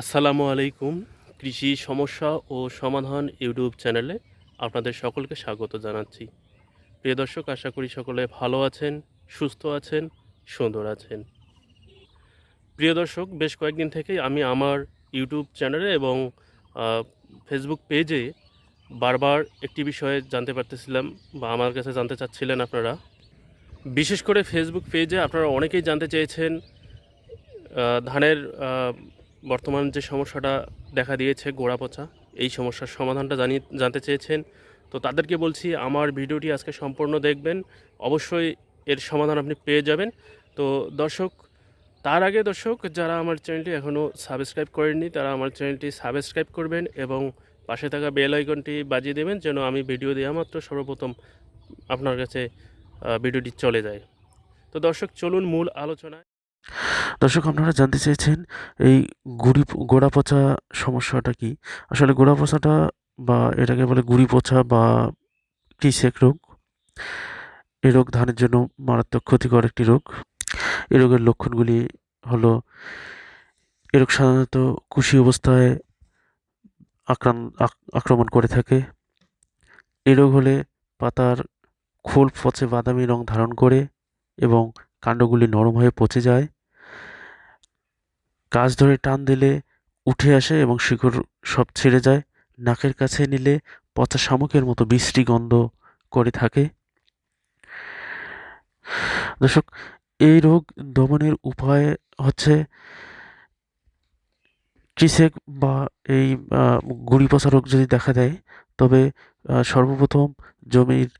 আসসালামু আলাইকুম কৃষি সমস্যা ও সমাধান ইউটিউব চ্যানেলে আপনাদের সকলকে স্বাগত জানাচ্ছি। প্রিয় দর্শক, আশা করি সকলে ভালো আছেন, সুস্থ আছেন, সুন্দর আছেন। প্রিয় দর্শক, বেশ কয়েকদিন থেকেই আমি আমার ইউটিউব চ্যানেলে এবং ফেসবুক পেজে বারবার একটি বিষয়ে জানতে পারতেছিলাম বা আমার কাছে জানতে চাচ্ছিলেন আপনারা। বিশেষ করে ফেসবুক পেজে আপনারা অনেকেই জানতে চেয়েছেন ধানের বর্তমান যে সমস্যাটা দেখা দিয়েছে গোড়া পচা, এই সমস্যার সমাধানটা জানিয়ে, জানতে চেয়েছেন। তো তাদেরকে বলছি, আমার ভিডিওটি আজকে সম্পূর্ণ দেখবেন। অবশ্যই এর সমাধান আপনি পেয়ে যাবেন। তো দর্শক, তার আগে দর্শক, যারা আমার চ্যানেলটি এখনও সাবস্ক্রাইব করেননি, তারা আমার চ্যানেলটি সাবস্ক্রাইব করবেন এবং পাশে থাকা বেল আইকনটি বাজিয়ে দেবেন যেন আমি ভিডিও দেওয়া মাত্র সর্বপ্রথম আপনার কাছে ভিডিওটি চলে যায়। তো দর্শক, চলুন মূল আলোচনায়। দর্শক, আপনারা জানতে চেয়েছেন এই গুড়ি গোড়া পচা সমস্যাটা কি? আসলে গোড়া পচাটা বা এটাকে বলে গুড়ি পচা বা কৃষেক রোগ? এই রোগ ধানের জন্য মারাত্মক ক্ষতিকর একটি রোগ। এই রোগের লক্ষণগুলি হলো, এ রোগ সাধারণত কুশি অবস্থায় আক্রান আক্রমণ করে থাকে। এই রোগ হলে পাতার খোল পচে বাদামি রং ধারণ করে এবং কাণ্ডগুলি নরম হয়ে পচে যায়। গাছ ধরে টান দিলে উঠে আসে এবং শিকড় সব ছেড়ে যায়। নাকের কাছে নিলে পচা শামুকের মতো বিশ্রী গন্ধ করে থাকে। দর্শক, এই রোগ দমনের উপায় হচ্ছে ট্রিসেক বা এই গুড়ি পচা রোগ যদি দেখা দেয়, তবে সর্বপ্রথম জমির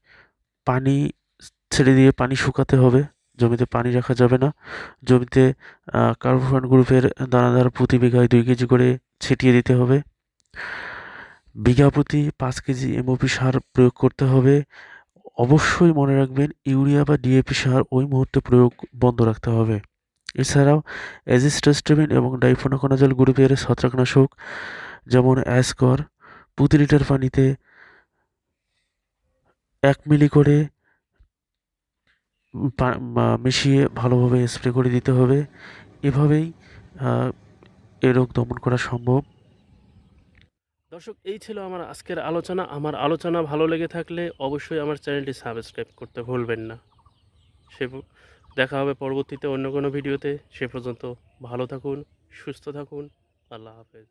পানি ছেড়ে দিয়ে পানি শুকাতে হবে। জমিতে পানি রাখা যাবে না। জমিতে কার্বোফান গ্রুপের দানাদার প্রতি বিঘায় দুই কেজি করে ছিটিয়ে দিতে হবে। বিঘা প্রতি পাঁচ কেজি এমওপি সার প্রয়োগ করতে হবে। অবশ্যই মনে রাখবেন, ইউরিয়া বা ডিএপি সার ওই মুহূর্তে প্রয়োগ বন্ধ রাখতে হবে। এছাড়াও অ্যাজিস্টোস্টেমিন এবং ডাইফোনাকোনাজল গ্রুপের ছত্রাকনাশক, যেমন অ্যাসকর, প্রতি লিটার পানিতে এক মিলি করে মিশিয়ে ভালোভাবে স্প্রে করে দিতে হবে। এভাবেই এ রোগ দমন করা সম্ভব। দর্শক, এই ছিল আমার আজকের আলোচনা। আমার আলোচনা ভালো লেগে থাকলে অবশ্যই আমার চ্যানেলটি সাবস্ক্রাইব করতে ভুলবেন না। সে দেখা হবে পরবর্তীতে অন্য কোনো ভিডিওতে। সে পর্যন্ত ভালো থাকুন, সুস্থ থাকুন। আল্লাহ হাফেজ।